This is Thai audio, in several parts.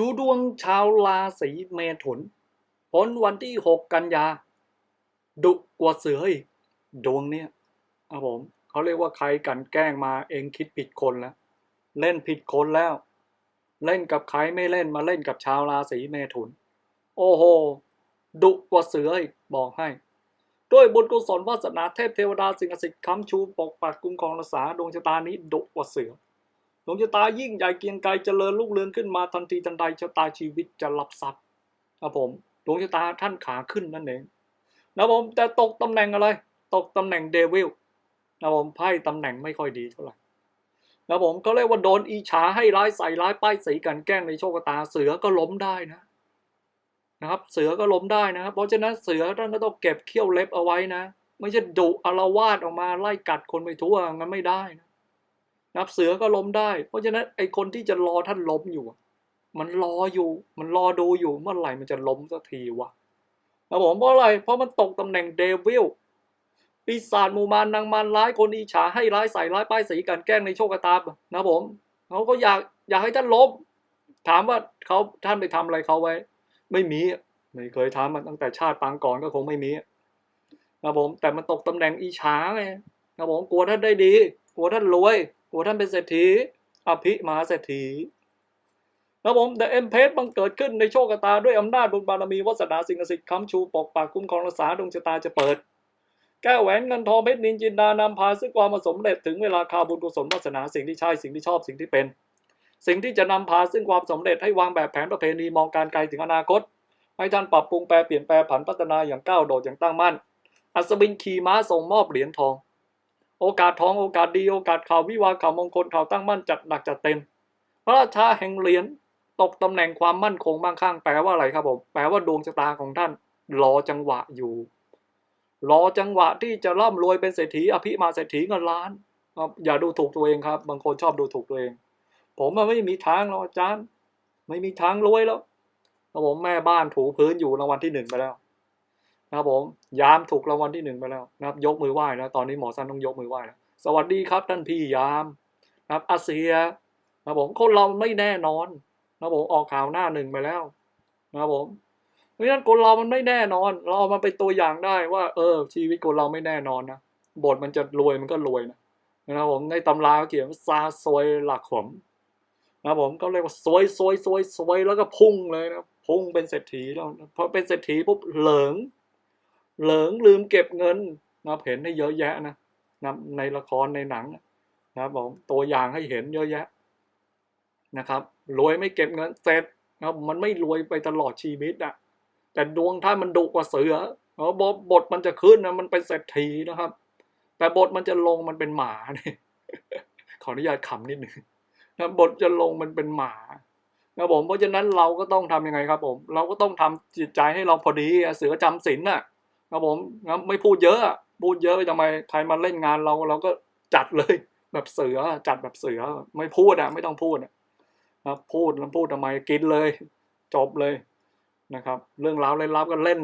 ดูดวงชาวราศีเมถุนผลวันที่ 6 กันยา ดุกว่าเสืออีกดวงเนี่ยครับผมเขาเรียกว่าใครกันแกล้งมาเองคิดผิดคนแล้ว เล่นผิดคนแล้ว เล่นกับใครไม่เล่นมาเล่นกับชาวราศีเมถุน โอ้โห ดุกว่าเสืออีกบอกให้ ด้วยบุญกุศลวาสนาเทพเทวดาสิ่งศักดิ์สิทธิ์ค้ำชูปกปักคุ้มครองรักษาดวงชะตานี้ดุกว่าเสือ ดวงชะตายิ่งใหญ่เกียงไกรเจริญรุ่งเรืองขึ้นมาทันทีทันใดชะตาชีวิตจะรับทรัพย์ครับผมดวงชะตาท่านขาขึ้นนั่นเองนะผมแต่ตกตำแหน่งอะไร ตกตำแหน่งเดวิลนะผมไพ่ตำแหน่งไม่ค่อยดีเท่าไหร่นะผมเขาเรียกว่าโดนอีฉาให้ร้ายใส่ร้ายป้ายสีกันแกล้งในโชคชะตาเสือก็ล้มได้นะนะครับ เสือก็ล้มได้นะครับ เพราะฉะนั้นเสือท่านก็ต้องเก็บเขี้ยวเล็บเอาไว้นะ ไม่ใช่ดุอารวาสออกมาไล่กัดคนไปทั่วงั้นไม่ได้นะ นับเสือก็ล้มได้ เพราะฉะนั้นไอคนที่จะรอท่านล้มอยู่ มันรออยู่ มันรอดูอยู่เมื่อไหร่มันจะล้มสักทีวะนะผมเพราะอะไร เพราะมันตกตำแหน่งเดวิลปีศาจหมู่มารนางมารร้ายคนอิจฉาให้ร้ายใส่ร้ายป้ายสีกันแกล้งในโชคชะตานะผมเขาก็อยากอยากให้ท่านล้มถามว่าเขาท่านไปทำอะไรเขาไว้ ไม่มีไม่เคยทำมาตั้งแต่ชาติปางก่อนก็คงไม่มีนะผมแต่มันตกตำแหน่งอิจฉาไงนะผมกลัวท่านได้ดี กลัวท่านรวย กลัวท่านเป็นเศรษฐี อภิมหาเศรษฐีนะผมแต่เอ็มเพสบังเกิดขึ้นในโชคชะตาด้วยอำนาจบุญบารมีวาสนาสิ่งศักดิ์สิทธิ์ค้ำชูปกปักคุ้มครองรักษาดวงชะตาจะเปิด แก้วแหวนเงินทองเพชรนินจินดานำพาซึ่งความสำเร็จถึงเวลาคาบุญกุศลวาสนาสิ่งที่ใช่สิ่งที่ชอบสิ่งที่เป็น สิ่งที่จะนำพาซึ่งความสำเร็จให้วางแบบแผนประเพณีมองการไกลถึงอนาคต ให้ท่านปรับปรุงแปลเปลี่ยนแปลผันพัฒนาอย่างก้าวโดดอย่างตั้งมั่น อัศวินขี่ม้าส่งมอบเหรียญทอง โอกาสทองโอกาสดีโอกาสข่าววิวาข่าวมงคลข่าวตั้งมั่นจัดหนักจัดเต็ม พระราชาแห่งเหรียญตกตำแหน่งความมั่นคงมั่งคั่งแปลว่าอะไรครับผมแปลว่าดวงชะตาของท่าน รอจังหวะอยู่ รอจังหวะที่จะร่ำรวยเป็นเศรษฐีอภิมาเศรษฐีเงินล้านอย่าดูถูกตัวเองครับ บางคนชอบดูถูกตัวเอง ผมมันไม่มีทางหรอกอาจารย์ ไม่มีทางรวยแล้วผมแม่บ้านถูพื้นอยู่รางวัลที่หนึ่งไปแล้ว นะครับผมยามถูกรางวัลที่หนึ่งไปแล้วนะครับ ยกมือไหว้แล้วตอนนี้หมอสันต้องยกมือไหว้แล้วสวัสดีครับท่านพี่ยามนะครับอาเซียนะครับผมคนเราไม่แน่นอนนะครับผมออกข่าวหน้าหนึ่งไปแล้วนะครับผมเพราะฉะนั้นคนเรามันไม่แน่นอน เราเอามาเป็นตัวอย่างได้ว่า เออ ชีวิตคนเราไม่แน่นอนนะบทมันจะรวยมันก็รวยนะนะครับผมในตำราเขียนซาซวยหลักขมนะครับผมก็เรียกว่าซวยซวยซวยซวยแล้วก็พุ่งเลยนะพุ่งเป็นเศรษฐีแล้วพอเป็นเศรษฐีปุ๊บเหลิง เหลิงลืมเก็บเงินนะเห็นได้เยอะแยะนะนะในละครในหนังนะครับผมตัวอย่างให้เห็นเยอะแยะนะครับรวยไม่เก็บเงินเสร็จนะครับมันไม่รวยไปตลอดชีวิตอะแต่ดวงท่านมันดุกว่าเสือเพราะบทมันจะขึ้นนะมันเป็นเศรษฐีนะครับ แต่บทมันจะลงมันเป็นหมาเนี่ยขออนุญาตขำนิดหนึ่งนะบทจะลงมันเป็นหมานะผมเพราะฉะนั้นเราก็ต้องทำยังไงครับผม เราก็ต้องทำจิตใจให้เราพอดีเสือจำศีลน่ะ ครับผมนะไม่พูดเยอะพูดเยอะทำไมใครมาเล่นงานเราเราก็จัดเลย แบบเสือจัดแบบเสือ ไม่พูดอะ ไม่ต้องพูดอะนะพูดแล้วพูดทำไมกินเลย จบเลยนะครับ เรื่องราวเล่นลับก็เล่น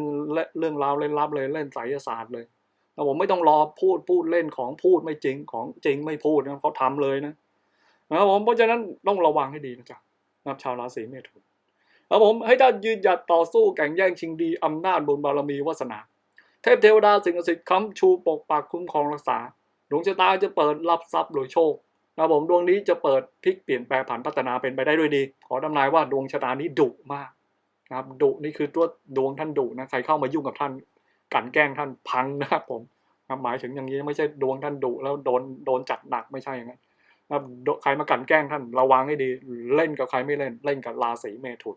เรื่องราวเล่นลับเลยเล่นไสยศาสตร์เลยแล้วผมไม่ต้องรอพูดพูดเล่นของพูดไม่จริงของจริงไม่พูดนะเขาทำเลยนะนะครับผมเพราะฉะนั้นต้องระวังให้ดีนะจ๊ะนะครับชาวราศีเมถุนครับผมให้ท่านยืนหยัดต่อสู้แข่งแย่งชิงดีอำนาจบุญบารมีวาสนา ทพเทวดาสิ่งศักดิ์สิทธิ์ค้ำชูปกปักคุ้มครองรักษา ดวงชะตาจะเปิดรับทรัพย์โดยโชคนะครับผมดวงนี้จะเปิดพลิกเปลี่ยนแปลผันพัฒนาเป็นไปได้ด้วยดี ขอทำนายว่าดวงชะตานี้ดุมากนะครับดุนี่คือตัวดวงท่านดุนะใครเข้ามายุ่งกับท่านกันแกล้งท่านพังนะครับผมหมายถึงอย่างนี้ไม่ใช่ดวงท่านดุแล้วโดนโดนจัดหนักไม่ใช่อย่างนั้นนะครับใครมากันแกล้งท่านระวังให้ดี เล่นกับใครไม่เล่นเล่นกับราศีเมถุน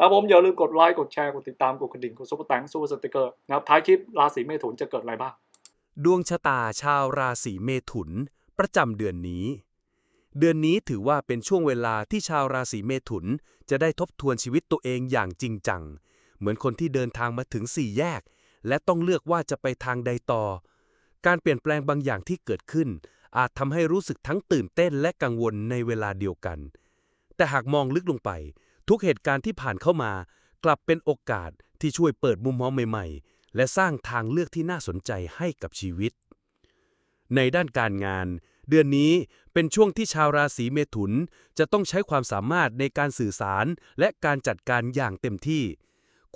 ครับผมอย่าลืมกดไลค์กดแชร์กดติดตามกดกระดิ่งกดซุปเปอร์แตงซุปเปอร์สติกเกอร์นะครับท้ายคลิปราศีเมถุนจะเกิดอะไรบ้าง ดวงชะตาชาวราศีเมถุน ประจำเดือนนี้ เดือนนี้ถือว่าเป็นช่วงเวลาที่ชาวราศีเมถุน จะได้ทบทวนชีวิตตัวเองอย่างจริงจัง เหมือนคนที่เดินทางมาถึงสี่แยก และต้องเลือกว่าจะไปทางใดต่อ การเปลี่ยนแปลงบางอย่างที่เกิดขึ้น อาจทำให้รู้สึกทั้งตื่นเต้นและกังวลในเวลาเดียวกัน แต่หากมองลึกลงไป ทุกเหตุการณ์ที่ผ่านเข้ามา กลับเป็นโอกาสที่ช่วยเปิดมุมมองใหม่ ๆ และสร้างทางเลือกที่น่าสนใจให้กับชีวิต ในด้านการงาน เดือนนี้เป็นช่วงที่ชาวราศีเมถุน จะต้องใช้ความสามารถในการสื่อสารและการจัดการอย่างเต็มที่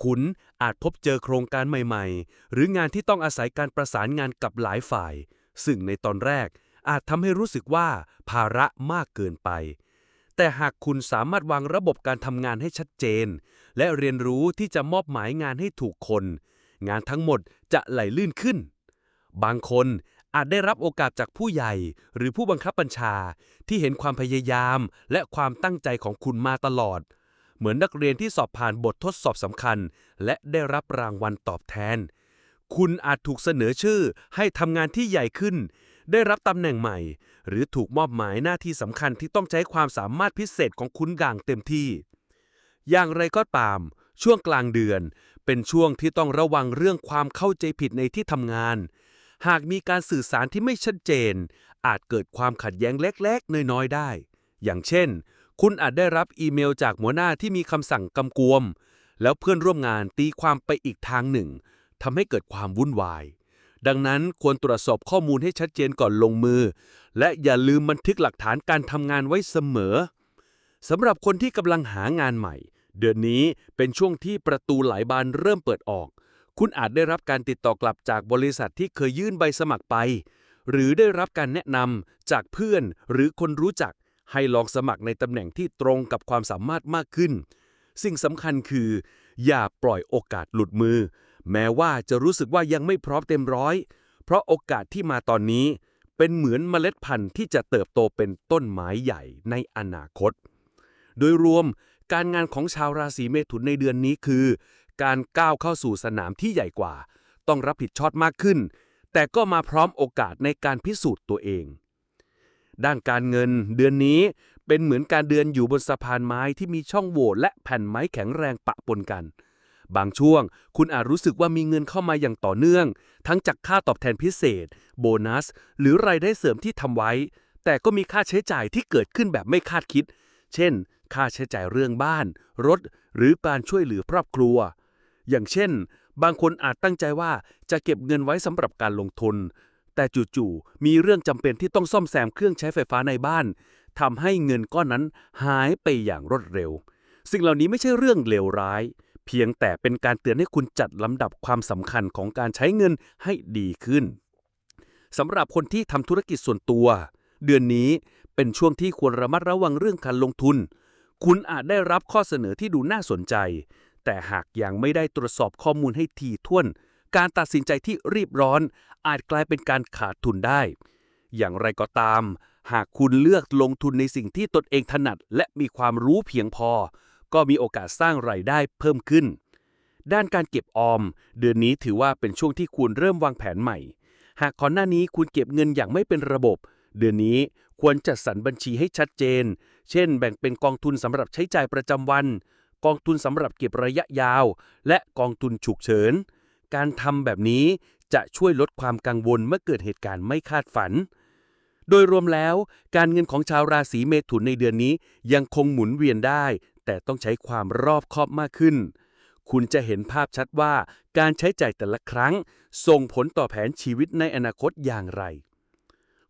คุณอาจพบเจอโครงการใหม่ ๆ หรืองานที่ต้องอาศัยการประสานงานกับหลายฝ่าย ซึ่งในตอนแรกอาจทำให้รู้สึกว่าภาระมากเกินไป แต่หากคุณสามารถวางระบบการทำงานให้ชัดเจน และเรียนรู้ที่จะมอบหมายงานให้ถูกคน งานทั้งหมดจะไหลลื่นขึ้น บางคนอาจได้รับโอกาสจากผู้ใหญ่ หรือผู้บังคับบัญชาที่เห็นความพยายามและความตั้งใจของคุณมาตลอด เหมือนนักเรียนที่สอบผ่านบททดสอบสำคัญ และได้รับรางวัลตอบแทน คุณอาจถูกเสนอชื่อให้ทำงานที่ใหญ่ขึ้น ได้รับตำแหน่งใหม่ หรือถูกมอบหมายหน้าที่สำคัญที่ต้องใช้ความสามารถพิเศษของคุณอย่างเต็มที่ อย่างไรก็ตาม ช่วงกลางเดือน เป็นช่วงที่ต้องระวังเรื่องความเข้าใจผิดในที่ทำงาน หากมีการสื่อสารที่ไม่ชัดเจน อาจเกิดความขัดแย้งเล็กๆ น้อยๆ ได้ อย่างเช่น คุณอาจได้รับอีเมลจากหัวหน้าที่มีคำสั่งกำกวม แล้วเพื่อนร่วมงานตีความไปอีกทางหนึ่งทำให้เกิดความวุ่นวาย ดังนั้นควรตรวจสอบข้อมูลให้ชัดเจนก่อนลงมือ และอย่าลืมบันทึกหลักฐานการทำงานไว้เสมอสำหรับคนที่กำลังหางานใหม่ เดือนนี้เป็นช่วงที่ประตูหลายบานเริ่มเปิดออก คุณอาจได้รับการติดต่อกลับจากบริษัทที่เคยยื่นใบสมัครไป หรือได้รับการแนะนำจากเพื่อนหรือคนรู้จัก ให้ลองสมัครในตำแหน่งที่ตรงกับความสามารถมากขึ้น สิ่งสำคัญคือ อย่าปล่อยโอกาสหลุดมือ แม้ว่าจะรู้สึกว่ายังไม่พร้อมเต็มร้อย เพราะโอกาสที่มาตอนนี้เป็นเหมือนเมล็ดพันธุ์ที่จะเติบโตเป็นต้นไม้ใหญ่ในอนาคต โดยรวมการงานของชาวราศีเมถุนในเดือนนี้คือ การก้าวเข้าสู่สนามที่ใหญ่กว่า ต้องรับผิดชอบมากขึ้น แต่ก็มาพร้อมโอกาสในการพิสูจน์ตัวเอง ด้านการเงินเดือนนี้เป็นเหมือนการเดินอยู่บนสะพานไม้ที่มีช่องโหว่และแผ่นไม้แข็งแรงปะปนกัน บางช่วง คุณอาจรู้สึกว่ามีเงินเข้ามาอย่างต่อเนื่อง ทั้งจากค่าตอบแทนพิเศษ โบนัส หรือรายได้เสริมที่ทำไว้ แต่ก็มีค่าใช้จ่ายที่เกิดขึ้นแบบไม่คาดคิด เช่น ค่าใช้จ่ายเรื่องบ้าน รถ หรือการช่วยเหลือครอบครัว อย่างเช่น บางคนอาจตั้งใจว่าจะเก็บเงินไว้สำหรับการลงทุน แต่จู่ๆมีเรื่องจำเป็นที่ต้องซ่อมแซมเครื่องใช้ไฟฟ้าในบ้านทำให้เงินก้อนนั้นหายไปอย่างรวดเร็ว สิ่งเหล่านี้ไม่ใช่เรื่องเลวร้าย เพียงแต่เป็นการเตือนให้คุณจัดลำดับความสำคัญของการใช้เงินให้ดีขึ้นสำหรับคนที่ทำธุรกิจส่วนตัว เดือนนี้เป็นช่วงที่ควรระมัดระวังเรื่องการลงทุน คุณอาจได้รับข้อเสนอที่ดูน่าสนใจ แต่หากยังไม่ได้ตรวจสอบข้อมูลให้ถี่ถ้วน การตัดสินใจที่รีบร้อน อาจกลายเป็นการขาดทุนได้ อย่างไรก็ตาม หากคุณเลือกลงทุนในสิ่งที่ตนเองถนัด และมีความรู้เพียงพอ ก็มีโอกาสสร้างรายได้เพิ่มขึ้น ด้านการเก็บออม เดือนนี้ถือว่าเป็นช่วงที่คุณเริ่มวางแผนใหม่ หากก่อนหน้านี้คุณเก็บเงินอย่างไม่เป็นระบบ เดือนนี้ควรจัดสรรบัญชีให้ชัดเจน เช่น แบ่งเป็นกองทุนสำหรับใช้จ่ายประจำวัน กองทุนสำหรับเก็บระยะยาว และกองทุนฉุกเฉิน การทำแบบนี้จะช่วยลดความกังวลเมื่อเกิดเหตุการณ์ไม่คาดฝัน โดยรวมแล้ว การเงินของชาวราศีเมถุนในเดือนนี้ยังคงหมุนเวียนได้ แต่ต้องใช้ความรอบคอบมากขึ้น คุณจะเห็นภาพชัดว่าการใช้จ่ายแต่ละครั้ง ส่งผลต่อแผนชีวิตในอนาคตอย่างไร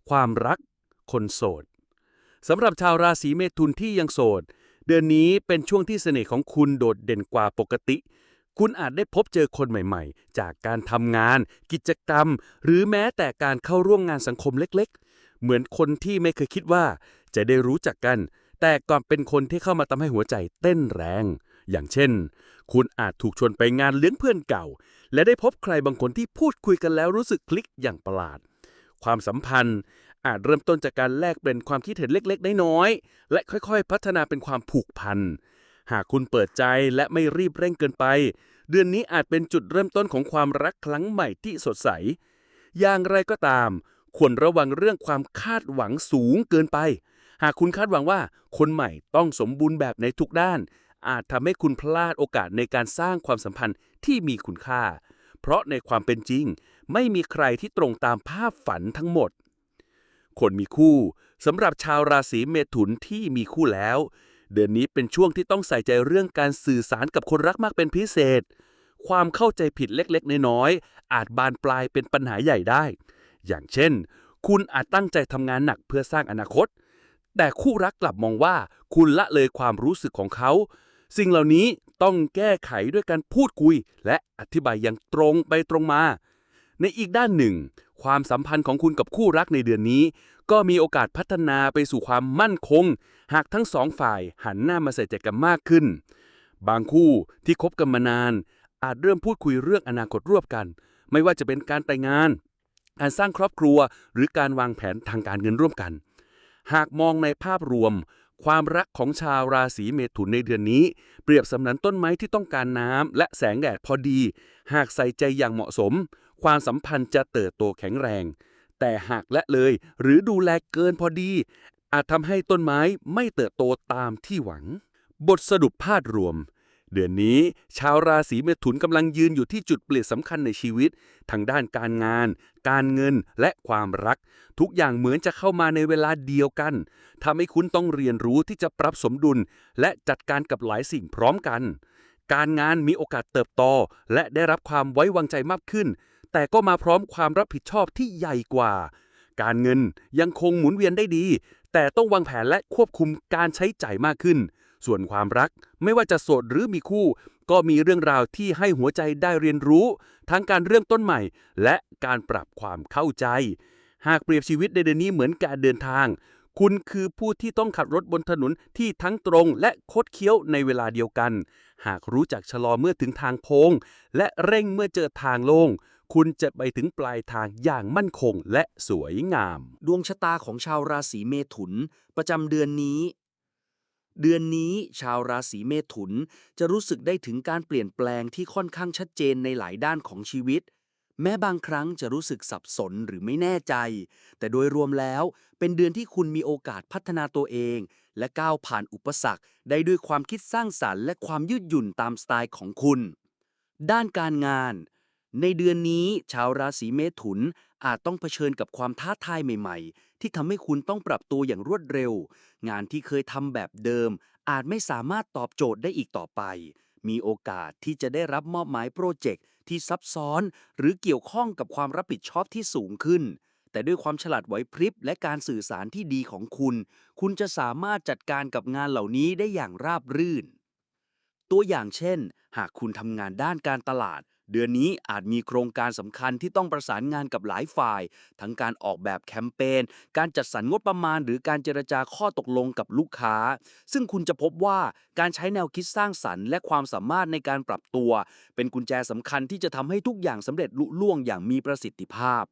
ความรัก คนโสดสำหรับชาวราศีเมถุนที่ยังโสด เดือนนี้เป็นช่วงที่เสน่ห์ของคุณโดดเด่นกว่าปกติ คุณอาจได้พบเจอคนใหม่ๆ จากการทำงาน กิจกรรม หรือแม้แต่การเข้าร่วมงานสังคมเล็กๆ เหมือนคนที่ไม่เคยคิดว่า จะได้รู้จักกัน แต่ก่อนเป็นคนที่เข้ามาทำให้หัวใจเต้นแรง อย่างเช่น คุณอาจถูกชวนไปงานเลี้ยงเพื่อนเก่า และได้พบใครบางคนที่พูดคุยกันแล้วรู้สึกคลิกอย่างประหลาด ความสัมพันธ์อาจเริ่มต้นจากการแลกเปลี่ยนความคิดเห็นเล็กๆ น้อยๆ และค่อยๆ พัฒนาเป็นความผูกพัน หากคุณเปิดใจและไม่รีบเร่งเกินไป เดือนนี้อาจเป็นจุดเริ่มต้นของความรักครั้งใหม่ที่สดใส อย่างไรก็ตาม ควรระวังเรื่องความคาดหวังสูงเกินไป หากคุณคาดหวังว่าคนใหม่ต้องสมบูรณ์แบบในทุกด้าน อาจทำให้คุณพลาดโอกาสในการสร้างความสัมพันธ์ที่มีคุณค่า เพราะในความเป็นจริง ไม่มีใครที่ตรงตามภาพฝันทั้งหมด คนมีคู่สำหรับชาวราศีเมถุนที่มีคู่แล้ว เดือนนี้เป็นช่วงที่ต้องใส่ใจเรื่องการสื่อสารกับคนรักมากเป็นพิเศษ ความเข้าใจผิดเล็กๆ น้อยๆอาจบานปลายเป็นปัญหาใหญ่ได้ อย่างเช่น คุณอาจตั้งใจทำงานหนักเพื่อสร้างอนาคต แต่คู่รักกลับมองว่าคุณละเลยความรู้สึกของเขา สิ่งเหล่านี้ต้องแก้ไขด้วยการพูดคุย และอธิบายอย่างตรงไปตรงมา ในอีกด้านหนึ่ง ความสัมพันธ์ของคุณกับคู่รักในเดือนนี้ ก็มีโอกาสพัฒนาไปสู่ความมั่นคง หากทั้งสองฝ่ายหันหน้ามาใส่ใจกันมากขึ้น บางคู่ที่คบกันมานาน อาจเริ่มพูดคุยเรื่องอนาคตร่วมกัน ไม่ว่าจะเป็นการแต่งงานการสร้างครอบครัวหรือการวางแผนทางการเงินร่วมกัน หากมองในภาพรวม ความรักของชาวราศีเมถุนในเดือนนี้ เปรียบสำนันต้นไม้ที่ต้องการน้ำและแสงแดดพอดี หากใส่ใจอย่างเหมาะสม ความสัมพันธ์จะเติบโตแข็งแรง แต่หากละเลย หรือดูแลเกินพอดี อาจทำให้ต้นไม้ไม่เติบโตตามที่หวัง บทสรุปภาพรวม เดือนนี้ ชาวราศีเมถุนกำลังยืนอยู่ที่จุดเปลี่ยนสำคัญในชีวิต ทางด้านการงาน การเงินและความรัก ทุกอย่างเหมือนจะเข้ามาในเวลาเดียวกันทำให้คุณต้องเรียนรู้ที่จะปรับสมดุล และจัดการกับหลายสิ่งพร้อมกัน การงานมีโอกาสเติบโตและได้รับความไว้วางใจมากขึ้น แต่ก็มาพร้อมความรับผิดชอบที่ใหญ่กว่า การเงินยังคงหมุนเวียนได้ดี แต่ต้องวางแผนและควบคุมการใช้จ่ายมากขึ้น ส่วนความรักไม่ว่าจะโสดหรือมีคู่ ก็มีเรื่องราวที่ให้หัวใจได้เรียนรู้ ทั้งการเริ่มต้นใหม่ และการปรับความเข้าใจ หากเปรียบชีวิตในเดือนนี้เหมือนการเดินทาง คุณคือผู้ที่ต้องขับรถบนถนนที่ทั้งตรงและคดเคี้ยวในเวลาเดียวกัน หากรู้จักชะลอเมื่อถึงทางโค้งและเร่งเมื่อเจอทางโล่งคุณจะไปถึงปลายทางอย่างมั่นคงและสวยงาม ดวงชะตาของชาวราศีเมถุน ประจำเดือนนี้ เดือนนี้ชาวราศีเมถุนจะรู้สึกได้ถึงการเปลี่ยนแปลงที่ค่อนข้างชัดเจนในหลายด้านของชีวิต แม้บางครั้งจะรู้สึกสับสนหรือไม่แน่ใจ แต่โดยรวมแล้วเป็นเดือนที่คุณมีโอกาสพัฒนาตัวเอง และก้าวผ่านอุปสรรค ได้ด้วยความคิดสร้างสรรค์และความยืดหยุ่นตามสไตล์ของคุณ ด้านการงาน ในเดือนนี้ชาวราศีเมถุนอาจต้องเผชิญกับความท้าทายใหม่ ๆ ที่ทำให้คุณต้องปรับตัวอย่างรวดเร็ว งานที่เคยทำแบบเดิม อาจไม่สามารถตอบโจทย์ได้อีกต่อไป มีโอกาสที่จะได้รับมอบหมายโปรเจกต์ที่ซับซ้อน หรือเกี่ยวข้องกับความรับผิดชอบที่สูงขึ้น แต่ด้วยความฉลาดไหวพริบและการสื่อสารที่ดีของคุณ คุณจะสามารถจัดการกับงานเหล่านี้ได้อย่างราบรื่น ตัวอย่างเช่น หากคุณทำงานด้านการตลาด เดือนนี้อาจมีโครงการสำคัญที่ต้องประสานงานกับหลายฝ่าย ทั้งการออกแบบแคมเปญ การจัดสรรงบประมาณ หรือการเจรจาข้อตกลงกับลูกค้า ซึ่งคุณจะพบว่าการใช้แนวคิดสร้างสรรค์ และความสามารถในการปรับตัว เป็นกุญแจสำคัญที่จะทำให้ทุกอย่างสำเร็จลุล่วงอย่างมีประสิทธิภาพ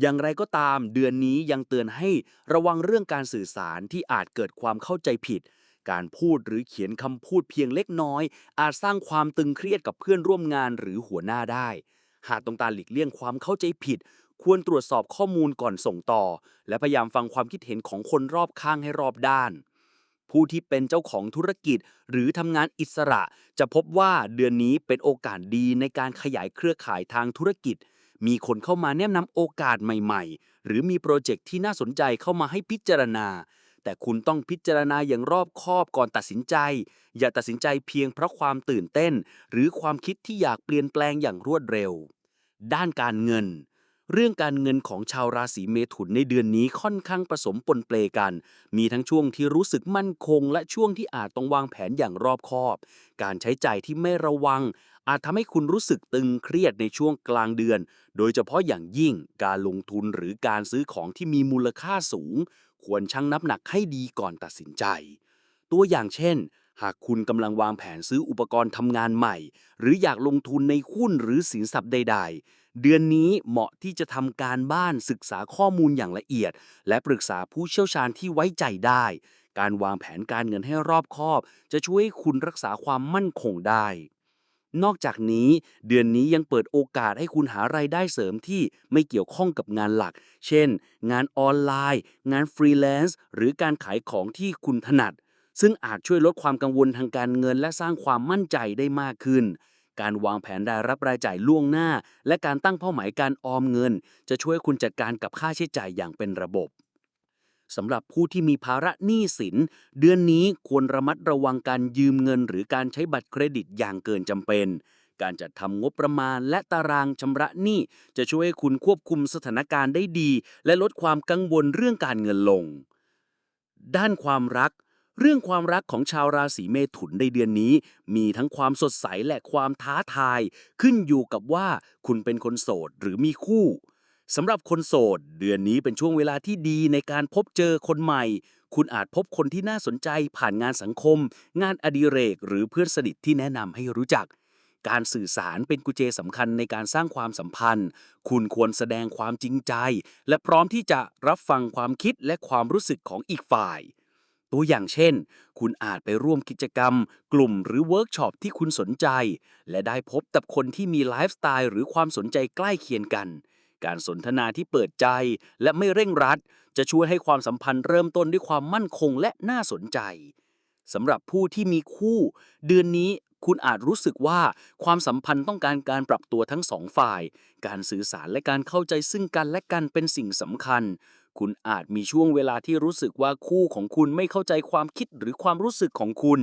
อย่างไรก็ตามเดือนนี้ยังเตือนให้ระวังเรื่องการสื่อสารที่อาจเกิดความเข้าใจผิด การพูดหรือเขียนคำพูดเพียงเล็กน้อย อาจสร้างความตึงเครียดกับเพื่อนร่วมงานหรือหัวหน้าได้ หากต้องการหลีกเลี่ยงความเข้าใจผิด ควรตรวจสอบข้อมูลก่อนส่งต่อ และพยายามฟังความคิดเห็นของคนรอบข้างให้รอบด้าน ผู้ที่เป็นเจ้าของธุรกิจ หรือทำงานอิสระ จะพบว่าเดือนนี้เป็นโอกาสดีในการขยายเครือข่ายทางธุรกิจ มีคนเข้ามาแนะนำโอกาสใหม่ ๆ หรือมีโปรเจกต์ที่น่าสนใจเข้ามาให้พิจารณา แต่คุณต้องพิจารณาอย่างรอบคอบก่อนตัดสินใจ อย่าตัดสินใจเพียงเพราะความตื่นเต้น หรือความคิดที่อยากเปลี่ยนแปลงอย่างรวดเร็ว ด้านการเงิน เรื่องการเงินของชาวราศีเมถุนในเดือนนี้ค่อนข้างผสมปนเปกัน มีทั้งช่วงที่รู้สึกมั่นคง และช่วงที่อาจต้องวางแผนอย่างรอบคอบ การใช้จ่ายที่ไม่ระวัง อาจทำให้คุณรู้สึกตึงเครียดในช่วงกลางเดือน โดยเฉพาะอย่างยิ่งการลงทุนหรือการซื้อของที่มีมูลค่าสูง ควรชั่งน้ำหนักให้ดีก่อนตัดสินใจ ตัวอย่างเช่น หากคุณกำลังวางแผนซื้ออุปกรณ์ทำงานใหม่ หรืออยากลงทุนในหุ้นหรือสินทรัพย์ใด ๆ เดือนนี้เหมาะที่จะทำการบ้านศึกษาข้อมูลอย่างละเอียด และปรึกษาผู้เชี่ยวชาญที่ไว้ใจได้ การวางแผนการเงินให้รอบคอบ จะช่วยให้คุณรักษาความมั่นคงได้ นอกจากนี้ เดือนนี้ยังเปิดโอกาสให้คุณหารายได้เสริมที่ไม่เกี่ยวข้องกับงานหลัก เช่น งานออนไลน์ งานฟรีแลนซ์หรือการขายของที่คุณถนัด ซึ่งอาจช่วยลดความกังวลทางการเงิน และสร้างความมั่นใจได้มากขึ้น การวางแผนรายรับรายจ่ายล่วงหน้า และการตั้งเป้าหมายการออมเงิน จะช่วยคุณจัดการกับค่าใช้จ่ายอย่างเป็นระบบ สำหรับผู้ที่มีภาระหนี้สิน เดือนนี้ควรระมัดระวังการยืมเงิน หรือการใช้บัตรเครดิตอย่างเกินจำเป็น การจัดทำงบประมาณและตารางชำระหนี้จะช่วยให้คุณควบคุมสถานการณ์ได้ดี และลดความกังวลเรื่องการเงินลง ด้านความรักเรื่องความรักของชาวราศีเมถุนในเดือนนี้ มีทั้งความสดใสและความท้าทาย ขึ้นอยู่กับว่าคุณเป็นคนโสดหรือมีคู่ สำหรับคนโสด เดือนนี้เป็นช่วงเวลาที่ดีในการพบเจอคนใหม่ คุณอาจพบคนที่น่าสนใจผ่านงานสังคม งานอดิเรก หรือเพื่อนสนิทที่แนะนำให้รู้จัก การสื่อสารเป็นกุญแจสำคัญในการสร้างความสัมพันธ์ คุณควรแสดงความจริงใจ และพร้อมที่จะรับฟังความคิดและความรู้สึกของอีกฝ่าย ตัวอย่างเช่น คุณอาจไปร่วมกิจกรรม กลุ่มหรือเวิร์กช็อปที่คุณสนใจ และได้พบกับคนที่มีไลฟ์สไตล์หรือความสนใจใกล้เคียงกัน การสนทนาที่เปิดใจและไม่เร่งรัด จะช่วยให้ความสัมพันธ์เริ่มต้นด้วยความมั่นคงและน่าสนใจสำหรับผู้ที่มีคู่ เดือนนี้คุณอาจรู้สึกว่าความสัมพันธ์ต้องการการปรับตัวทั้งสองฝ่าย การสื่อสารและการเข้าใจซึ่งกันและกันเป็นสิ่งสำคัญ คุณอาจมีช่วงเวลาที่รู้สึกว่าคู่ของคุณไม่เข้าใจความคิดหรือความรู้สึกของคุณ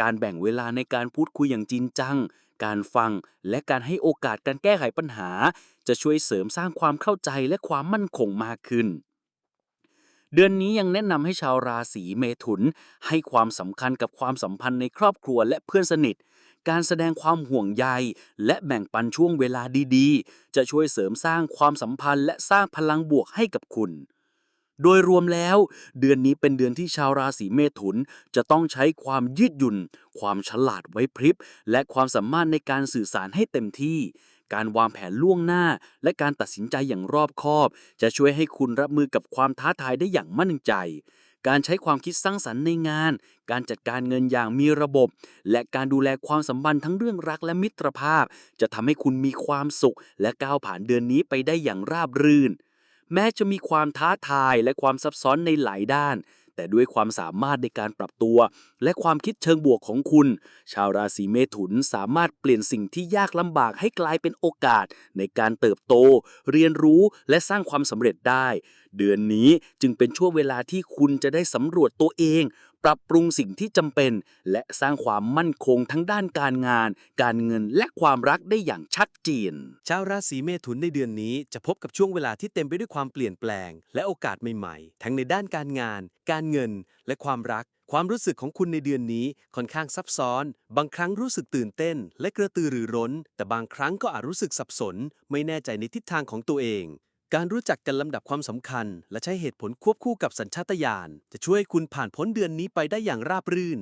การแบ่งเวลาในการพูดคุยอย่างจริงจัง การฟังและการให้โอกาสการแก้ไขปัญหา จะช่วยเสริมสร้างความเข้าใจและความมั่นคงมากขึ้น เดือนนี้ยังแนะนำให้ชาวราศีเมถุน ให้ความสำคัญกับความสัมพันธ์ในครอบครัวและเพื่อนสนิท การแสดงความห่วงใย และแบ่งปันช่วงเวลาดีๆ จะช่วยเสริมสร้างความสัมพันธ์และสร้างพลังบวกให้กับคุณ โดยรวมแล้ว เดือนนี้เป็นเดือนที่ชาวราศีเมถุน จะต้องใช้ความยืดหยุ่น ความฉลาดไว้พริบ และความสามารถในการสื่อสารให้เต็มที่ การวางแผนล่วงหน้า และการตัดสินใจอย่างรอบคอบ จะช่วยให้คุณรับมือกับความท้าทายได้อย่างมั่นใจ การใช้ความคิดสร้างสรรค์ในงาน การจัดการเงินอย่างมีระบบ และการดูแลความสัมพันธ์ทั้งเรื่องรักและมิตรภาพ จะทำให้คุณมีความสุข และก้าวผ่านเดือนนี้ไปได้อย่างราบรื่น แม้จะมีความท้าทายและความซับซ้อนในหลายด้าน แต่ด้วยความสามารถในการปรับตัว และความคิดเชิงบวกของคุณ ชาวราศีเมถุนสามารถเปลี่ยนสิ่งที่ยากลำบากให้กลายเป็นโอกาส ในการเติบโต เรียนรู้และสร้างความสำเร็จได้ เดือนนี้จึงเป็นช่วงเวลาที่คุณจะได้สำรวจตัวเอง ปรับปรุงสิ่งที่จำเป็น และสร้างความมั่นคงทั้งด้านการงาน การเงินและความรักได้อย่างชัดเจนชาวราศีเมถุนในเดือนนี้จะพบกับช่วงเวลาที่เต็มไปด้วยความเปลี่ยนแปลง และโอกาสใหม่ๆ ทั้งในด้านการงาน การเงิน และความรักความรู้สึกของคุณในเดือนนี้ค่อนข้างซับซ้อน บางครั้งรู้สึกตื่นเต้น และกระตือรือร้น แต่บางครั้งก็อาจรู้สึกสับสน ไม่แน่ใจในทิศทางของตัวเอง การรู้จักกันลำดับความสำคัญ และใช้เหตุผลควบคู่กับสัญชาตญาณจะช่วยคุณผ่านพ้นเดือนนี้ไปได้อย่างราบรื่น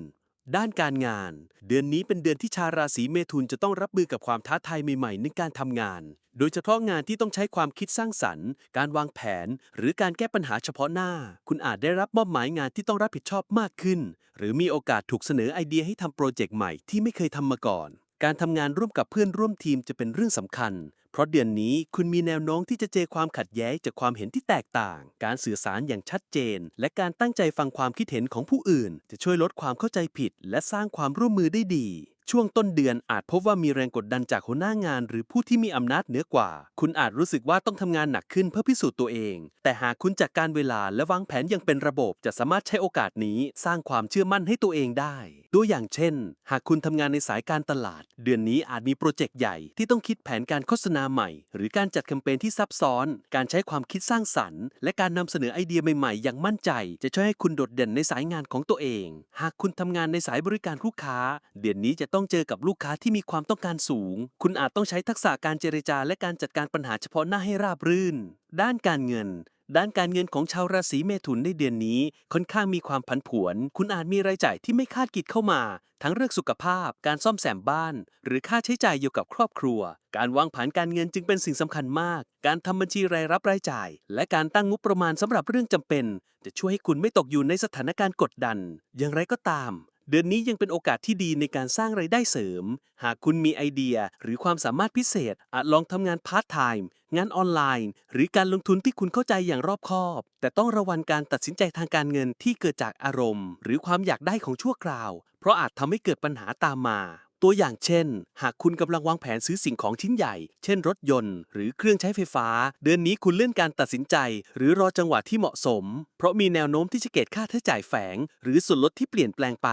ด้านการงาน เดือนนี้เป็นเดือนที่ชาวราศีเมถุนจะต้องรับมือกับความท้าทายใหม่ๆในการทำงาน โดยเฉพาะงานที่ต้องใช้ความคิดสร้างสรรค์ การวางแผน หรือการแก้ปัญหาเฉพาะหน้า คุณอาจได้รับมอบหมายงานที่ต้องรับผิดชอบมากขึ้น หรือมีโอกาสถูกเสนอไอเดียให้ทำโปรเจกต์ใหม่ที่ไม่เคยทำมาก่อนการทำงานร่วมกับเพื่อนร่วมทีมจะเป็นเรื่องสำคัญ เพราะเดือนนี้คุณมีแนวโน้มที่จะเจอความขัดแย้งจากความเห็นที่แตกต่าง การสื่อสารอย่างชัดเจน และการตั้งใจฟังความคิดเห็นของผู้อื่น จะช่วยลดความเข้าใจผิด และสร้างความร่วมมือได้ดีช่วงต้นเดือนอาจพบว่ามีแรงกดดันจากหัวหน้างาน หรือผู้ที่มีอำนาจเหนือกว่า คุณอาจรู้สึกว่าต้องทำงานหนักขึ้นเพื่อพิสูจน์ตัวเอง แต่หากคุณจัดการเวลาและวางแผนอย่างเป็นระบบจะสามารถใช้โอกาสนี้ สร้างความเชื่อมั่นให้ตัวเองได้ตัวอย่างเช่น หากคุณทำงานในสายการตลาด เดือนนี้อาจมีโปรเจกต์ใหญ่ที่ต้องคิดแผนการโฆษณาใหม่ หรือการจัดแคมเปญที่ซับซ้อน การใช้ความคิดสร้างสรรค์ และการนำเสนอไอเดียใหม่ๆ อย่างมั่นใจ จะช่วยให้คุณโดดเด่นในสายงานของตัวเอง หากคุณทำงานในสายบริการลูกค้า เดือนนี้จะต้ององเจอกับลูกค้าที่มีความต้องการสูง คุณอาจต้องใช้ทักษะการเจรจาและการจัดการปัญหาเฉพาะหน้าให้ราบรื่น ด้านการเงิน ด้านการเงินของชาวราศีเมถุนในเดือนนี้ ค่อนข้างมีความผันผวน คุณอาจมีรายจ่ายที่ไม่คาดคิดเข้ามา ทั้งเรื่องสุขภาพ การซ่อมแซมบ้าน หรือค่าใช้จ่ายเกี่ยวกับครอบครัว การวางแผนการเงินจึงเป็นสิ่งสำคัญมาก การทำบัญชีรายรับรายจ่าย และการตั้งงบประมาณสำหรับเรื่องจำเป็น จะช่วยให้คุณไม่ตกอยู่ในสถานการณ์กดดัน อย่างไรก็ตาม เดือนนี้ยังเป็นโอกาสที่ดีในการสร้างไรายได้เสริม หากคุณมีไอเดียหรือความสามารถพิเศษ อาจลองทำงานพาร์ทไทม์ งานออนไลน์ หรือการลงทุนที่คุณเข้าใจอย่างรอบคอบ แต่ต้องระวังการตัดสินใจทางการเงินที่เกิดจากอารมณ์ หรือความอยากได้ของชั่วคราว เพราะอาจทำให้เกิดปัญหาตามมา ตัวอย่างเช่น หากคุณกำลังวางแผนซื้อสิ่งของชิ้นใหญ่ เช่นรถยนต์ หรือเครื่องใช้ไฟฟ้า เดือนนี้คุณเลื่อนการตัดสินใจ หรือรอจังหวะที่เหมาะสม เพราะมีแนวโน้มที่จะเกิดค่าใช้จ่ายแฝง หรือส่วนลดที่เปลี่ยนแปลงไป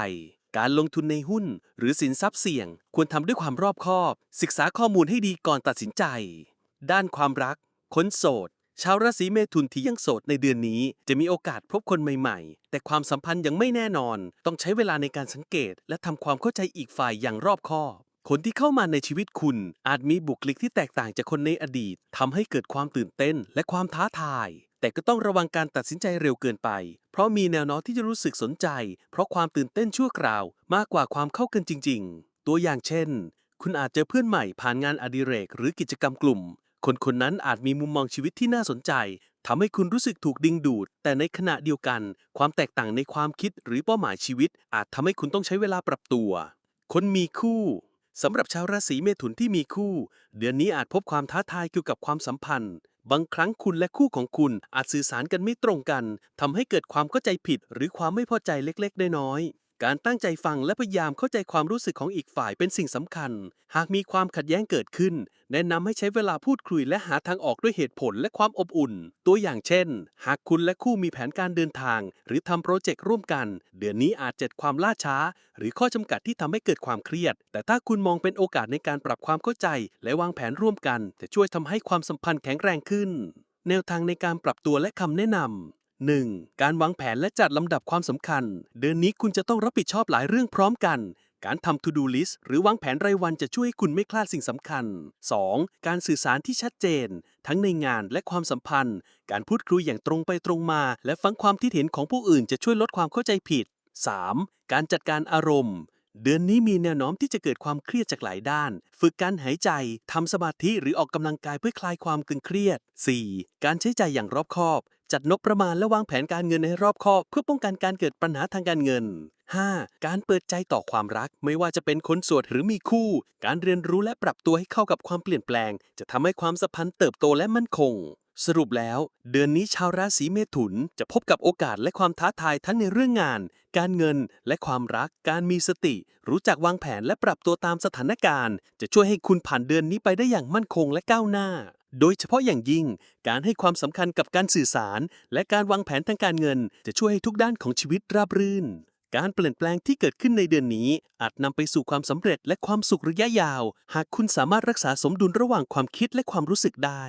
การลงทุนในหุ้น หรือสินทรัพย์เสี่ยง ควรทำด้วยความรอบคอบ ศึกษาข้อมูลให้ดีก่อนตัดสินใจ ด้านความรักคนโสด ชาวราศีเมถุนที่ยังโสดในเดือนนี้ จะมีโอกาสพบคนใหม่ๆ แต่ความสัมพันธ์ยังไม่แน่นอน ต้องใช้เวลาในการสังเกต และทำความเข้าใจอีกฝ่ายอย่างรอบคอบคนที่เข้ามาในชีวิตคุณ อาจมีบุคลิกที่แตกต่างจากคนในอดีตทำให้เกิดความตื่นเต้นและความท้าทาย แต่ก็ต้องระวังการตัดสินใจเร็วเกินไป เพราะมีแนวโน้มที่จะรู้สึกสนใจ เพราะความตื่นเต้นชั่วคราว มากกว่าความเข้ากันจริง ๆ ตัวอย่างเช่น คุณอาจเจอเพื่อนใหม่ผ่านงานอดิเรก หรือกิจกรรมกลุ่ม คนคนนั้นอาจมีมุมมองชีวิตที่น่าสนใจทำให้คุณรู้สึกถูกดึงดูด แต่ในขณะเดียวกัน ความแตกต่างในความคิดหรือเป้าหมายชีวิต อาจทำให้คุณต้องใช้เวลาปรับตัว คนมีคู่สำหรับชาวราศีเมถุนที่มีคู่ เดือนนี้อาจพบความท้าทายเกี่ยวกับความสัมพันธ์ บางครั้งคุณและคู่ของคุณอาจสื่อสารกันไม่ตรงกันทำให้เกิดความเข้าใจผิด หรือความไม่พอใจเล็กๆ น้อยๆ การตั้งใจฟังและพยายามเข้าใจความรู้สึกของอีกฝ่ายเป็นสิ่งสำคัญ หากมีความขัดแย้งเกิดขึ้น แนะนำให้ใช้เวลาพูดคุยและหาทางออกด้วยเหตุผลและความอบอุ่น ตัวอย่างเช่น หากคุณและคู่มีแผนการเดินทาง หรือทำโปรเจกต์ร่วมกัน เดือนนี้อาจเจอความล่าช้า หรือข้อจำกัดที่ทำให้เกิดความเครียด แต่ถ้าคุณมองเป็นโอกาสในการปรับความเข้าใจ และวางแผนร่วมกัน จะช่วยทำให้ความสัมพันธ์แข็งแรงขึ้น แนวทางในการปรับตัวและคำแนะนำ 1. การวางแผนและจัดลำดับความสำคัญ เดือนนี้คุณจะต้องรับผิดชอบหลายเรื่องพร้อมกัน การทำ to do list หรือวางแผนรายวันจะช่วยให้คุณไม่พลาดสิ่งสำคัญ 2. การสื่อสารที่ชัดเจน ทั้งในงานและความสัมพันธ์ การพูดคุยอย่างตรงไปตรงมา และฟังความคิดเห็นของผู้อื่นจะช่วยลดความเข้าใจผิด 3. การจัดการอารมณ์เดือนนี้มีแนวโน้มที่จะเกิดความเครียดจากหลายด้าน ฝึกการหายใจ ทำสมาธิหรือออกกำลังกายเพื่อคลายความตึงเครียด 4. การใช้จ่ายอย่างรอบคอบ จัดงบประมาณและวางแผนการเงินให้รอบคอบเพื่อป้องกันการเกิดปัญหาทางการเงิน 5. การเปิดใจต่อความรัก ไม่ว่าจะเป็นคนโสดหรือมีคู่ การเรียนรู้และปรับตัวให้เข้ากับความเปลี่ยนแปลง จะทำให้ความสัมพันธ์เติบโตและมั่นคง สรุปแล้ว เดือนนี้ชาวราศีเมถุน จะพบกับโอกาสและความท้าทายทั้งในเรื่องงาน การเงิน และความรัก การมีสติ รู้จักวางแผนและปรับตัวตามสถานการณ์ จะช่วยให้คุณผ่านเดือนนี้ไปได้อย่างมั่นคงและก้าวหน้า โดยเฉพาะอย่างยิ่งการให้ความสำคัญกับการสื่อสาร และการวางแผนทางการเงิน จะช่วยให้ทุกด้านของชีวิตราบรื่น การเปลี่ยนแปลงที่เกิดขึ้นในเดือนนี้ อาจนำไปสู่ความสำเร็จและความสุขระยะยาว หากคุณสามารถรักษาสมดุลระหว่างความคิดและความรู้สึกได้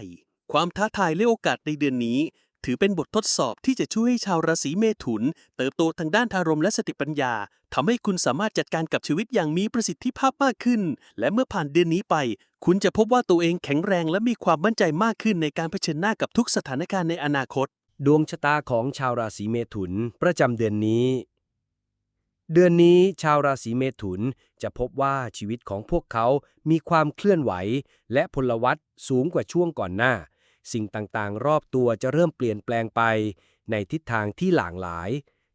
ความท้าทายและโอกาสในเดือนนี้ ถือเป็นบททดสอบที่จะช่วยให้ชาวราศีเมถุน เติบโตทางด้านอารมณ์และสติปัญญาทำให้คุณสามารถจัดการกับชีวิตอย่างมีประสิทธิภาพมากขึ้น และเมื่อผ่านเดือนนี้ไป คุณจะพบว่าตัวเองแข็งแรงและมีความมั่นใจมากขึ้นในการเผชิญหน้ากับทุกสถานการณ์ในอนาคต ดวงชะตาของชาวราศีเมถุน ประจำเดือนนี้ เดือนนี้ชาวราศีเมถุนจะพบว่าชีวิตของพวกเขามีความเคลื่อนไหว และพลวัตสูงกว่าช่วงก่อนหน้า สิ่งต่างๆ รอบตัวจะเริ่มเปลี่ยนแปลงไป ในทิศทางที่หลากหลาย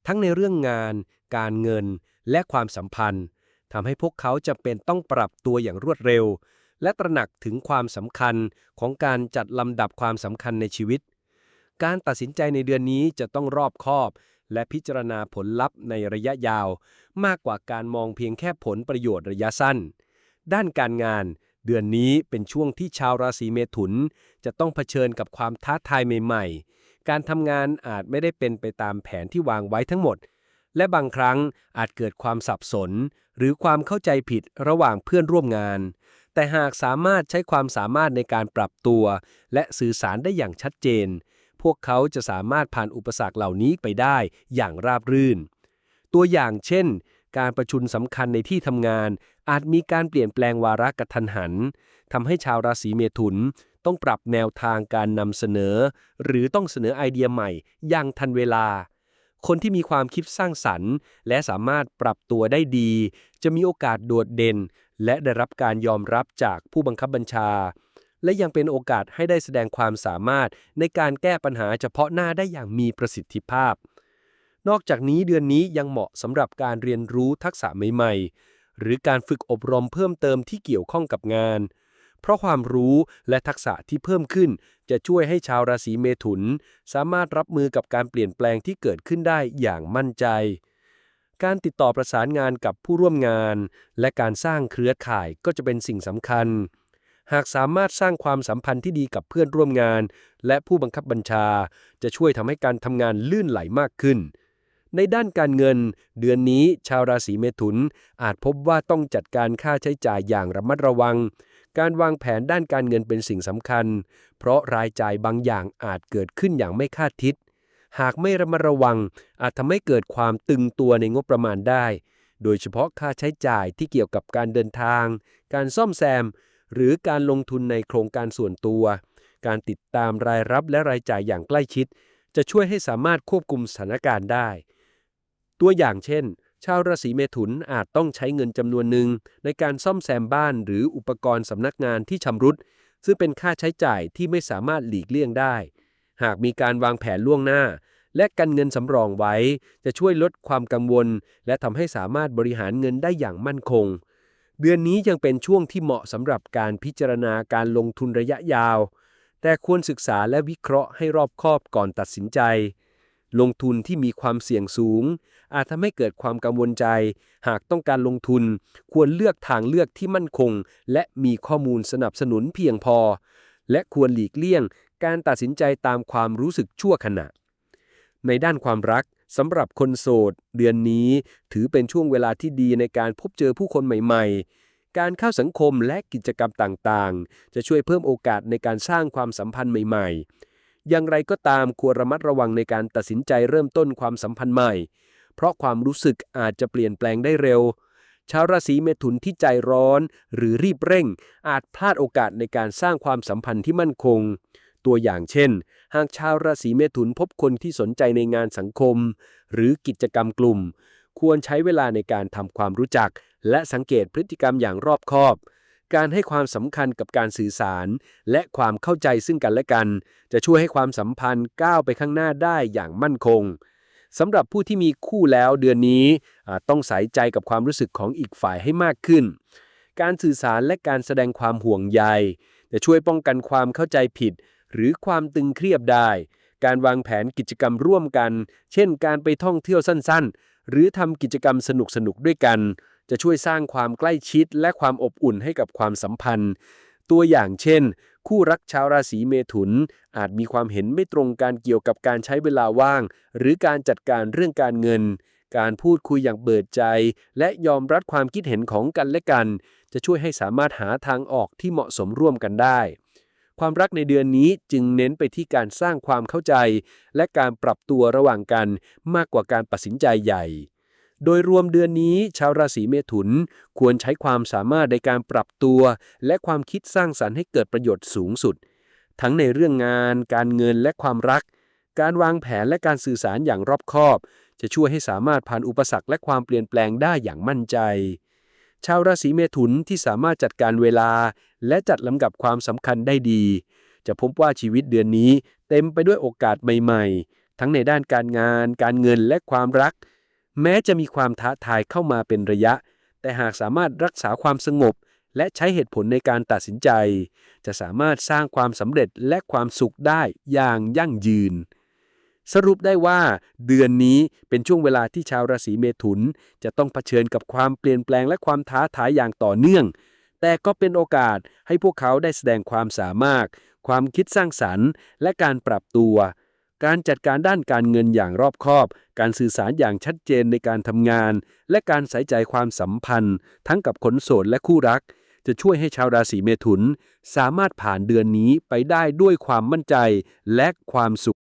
ทั้งในเรื่องงาน การเงิน และความสัมพันธ์ทำให้พวกเขาจะเป็นต้องปรับตัวอย่างรวดเร็ว และตระหนักถึงความสำคัญของการจัดลำดับความสำคัญในชีวิต การตัดสินใจในเดือนนี้จะต้องรอบคอบ และพิจารณาผลลัพธ์ในระยะยาว มากกว่าการมองเพียงแค่ผลประโยชน์ระยะสั้น ด้านการงาน เดือนนี้เป็นช่วงที่ชาวราศีเมถุน จะต้องเผชิญกับความท้าทายใหม่ ๆ การทำงานอาจไม่ได้เป็นไปตามแผนที่วางไว้ทั้งหมด และบางครั้งอาจเกิดความสับสน หรือความเข้าใจผิดระหว่างเพื่อนร่วมงาน แต่หากสามารถใช้ความสามารถในการปรับตัว และสื่อสารได้อย่างชัดเจน พวกเขาจะสามารถผ่านอุปสรรคเหล่านี้ไปได้อย่างราบรื่น ตัวอย่างเช่น การประชุมสำคัญในที่ทำงาน อาจมีการเปลี่ยนแปลงวาระกระทันหันทำให้ชาวราศีเมถุน ต้องปรับแนวทางการนำเสนอ หรือต้องเสนอไอเดียใหม่อย่างทันเวลา คนที่มีความคิดสร้างสรรค์ และสามารถปรับตัวได้ดี จะมีโอกาสโดดเด่น และได้รับการยอมรับจากผู้บังคับบัญชา และยังเป็นโอกาสให้ได้แสดงความสามารถในการแก้ปัญหาเฉพาะหน้าได้อย่างมีประสิทธิภาพ นอกจากนี้เดือนนี้ยังเหมาะสำหรับการเรียนรู้ทักษะใหม่ๆ หรือการฝึกอบรมเพิ่มเติมที่เกี่ยวข้องกับงาน เพราะความรู้และทักษะที่เพิ่มขึ้น จะช่วยให้ชาวราศีเมถุน สามารถรับมือกับการเปลี่ยนแปลงที่เกิดขึ้นได้อย่างมั่นใจ การติดต่อประสานงานกับผู้ร่วมงาน และการสร้างเครือข่ายก็จะเป็นสิ่งสำคัญ หากสามารถสร้างความสัมพันธ์ที่ดีกับเพื่อนร่วมงาน และผู้บังคับบัญชา จะช่วยทำให้การทำงานลื่นไหลมากขึ้น ในด้านการเงิน เดือนนี้ชาวราศีเมถุน อาจพบว่าต้องจัดการค่าใช้จ่ายอย่างระมัดระวัง การวางแผนด้านการเงินเป็นสิ่งสำคัญ เพราะรายจ่ายบางอย่างอาจเกิดขึ้นอย่างไม่คาดคิดหากไม่ระมัดระวัง อาจทำให้เกิดความตึงตัวในงบประมาณได้ โดยเฉพาะค่าใช้จ่ายที่เกี่ยวกับการเดินทาง การซ่อมแซม หรือการลงทุนในโครงการส่วนตัว การติดตามรายรับและรายจ่ายอย่างใกล้ชิด จะช่วยให้สามารถควบคุมสถานการณ์ได้ ตัวอย่างเช่น ชาวราศีเมถุนอาจต้องใช้เงินจำนวนหนึ่งในการซ่อมแซมบ้านหรืออุปกรณ์สำนักงานที่ชำรุด ซึ่งเป็นค่าใช้จ่ายที่ไม่สามารถหลีกเลี่ยงได้ หากมีการวางแผนล่วงหน้า และกันเงินสำรองไว้ จะช่วยลดความกังวล และทำให้สามารถบริหารเงินได้อย่างมั่นคง เดือนนี้ยังเป็นช่วงที่เหมาะสำหรับการพิจารณาการลงทุนระยะยาว แต่ควรศึกษาและวิเคราะห์ให้รอบคอบก่อนตัดสินใจลงทุนที่มีความเสี่ยงสูง อาจทำให้เกิดความกังวลใจ หากต้องการลงทุน ควรเลือกทางเลือกที่มั่นคง และมีข้อมูลสนับสนุนเพียงพอ และควรหลีกเลี่ยง การตัดสินใจตามความรู้สึกชั่วขณะ ในด้านความรักสำหรับคนโสด เดือนนี้ถือเป็นช่วงเวลาที่ดีในการพบเจอผู้คนใหม่ ๆ การเข้าสังคมและกิจกรรมต่างๆ จะช่วยเพิ่มโอกาสในการสร้างความสัมพันธ์ใหม่ ๆ อย่างไรก็ตามควรระมัดระวังในการตัดสินใจเริ่มต้นความสัมพันธ์ใหม่ เพราะความรู้สึกอาจจะเปลี่ยนแปลงได้เร็ว ชาวราศีเมถุนที่ใจร้อน หรือรีบเร่ง อาจพลาดโอกาสในการสร้างความสัมพันธ์ที่มั่นคง ตัวอย่างเช่น หากชาวราศีเมถุนพบคนที่สนใจในงานสังคม หรือกิจกรรมกลุ่ม ควรใช้เวลาในการทำความรู้จัก และสังเกตพฤติกรรมอย่างรอบคอบการให้ความสำคัญกับการสื่อสาร และความเข้าใจซึ่งกันและกัน จะช่วยให้ความสัมพันธ์ก้าวไปข้างหน้าได้อย่างมั่นคง สำหรับผู้ที่มีคู่แล้วเดือนนี้ต้องใส่ใจกับความรู้สึกของอีกฝ่ายให้มากขึ้น การสื่อสารและการแสดงความห่วงใยจะช่วยป้องกันความเข้าใจผิด หรือความตึงเครียดได้ การวางแผนกิจกรรมร่วมกัน เช่น การไปท่องเที่ยวสั้นๆ หรือทำกิจกรรมสนุกๆด้วยกัน จะช่วยสร้างความใกล้ชิดและความอบอุ่นให้กับความสัมพันธ์ ตัวอย่างเช่น คู่รักชาวราศีเมถุน อาจมีความเห็นไม่ตรงกันเกี่ยวกับการใช้เวลาว่าง หรือการจัดการเรื่องการเงิน การพูดคุยอย่างเปิดใจ และยอมรับความคิดเห็นของกันและกัน จะช่วยให้สามารถหาทางออกที่เหมาะสมร่วมกันได้ ความรักในเดือนนี้จึงเน้นไปที่การสร้างความเข้าใจ และการปรับตัวระหว่างกันมากกว่าการตัดสินใจใหญ่ โดยรวมเดือนนี้ชาวราศีเมถุนควรใช้ความสามารถในการปรับตัว และความคิดสร้างสรรค์ให้เกิดประโยชน์สูงสุด ทั้งในเรื่องงาน การเงินและความรัก การวางแผนและการสื่อสารอย่างรอบคอบ จะช่วยให้สามารถผ่านอุปสรรคและความเปลี่ยนแปลงได้อย่างมั่นใจ ชาวราศีเมถุนที่สามารถจัดการเวลา และจัดลำดับความสำคัญได้ดี จะพบว่าชีวิตเดือนนี้ เต็มไปด้วยโอกาสใหม่ ๆ ทั้งในด้านการงาน การเงินและความรัก แม้จะมีความท้าทายเข้ามาเป็นระยะ แต่หากสามารถรักษาความสงบ และใช้เหตุผลในการตัดสินใจ จะสามารถสร้างความสำเร็จและความสุขได้อย่างยั่งยืน สรุปได้ว่า เดือนนี้เป็นช่วงเวลาที่ชาวราศีเมถุน จะต้องเผชิญกับความเปลี่ยนแปลงและความท้าทายอย่างต่อเนื่อง แต่ก็เป็นโอกาสให้พวกเขาได้แสดงความสามารถ ความคิดสร้างสรรค์ และการปรับตัว การจัดการด้านการเงินอย่างรอบคอบ การสื่อสารอย่างชัดเจนในการทำงาน และการใส่ใจความสัมพันธ์ ทั้งกับคนโสดและคู่รัก จะช่วยให้ชาวราศีเมถุน สามารถผ่านเดือนนี้ไปได้ด้วยความมั่นใจและความสุข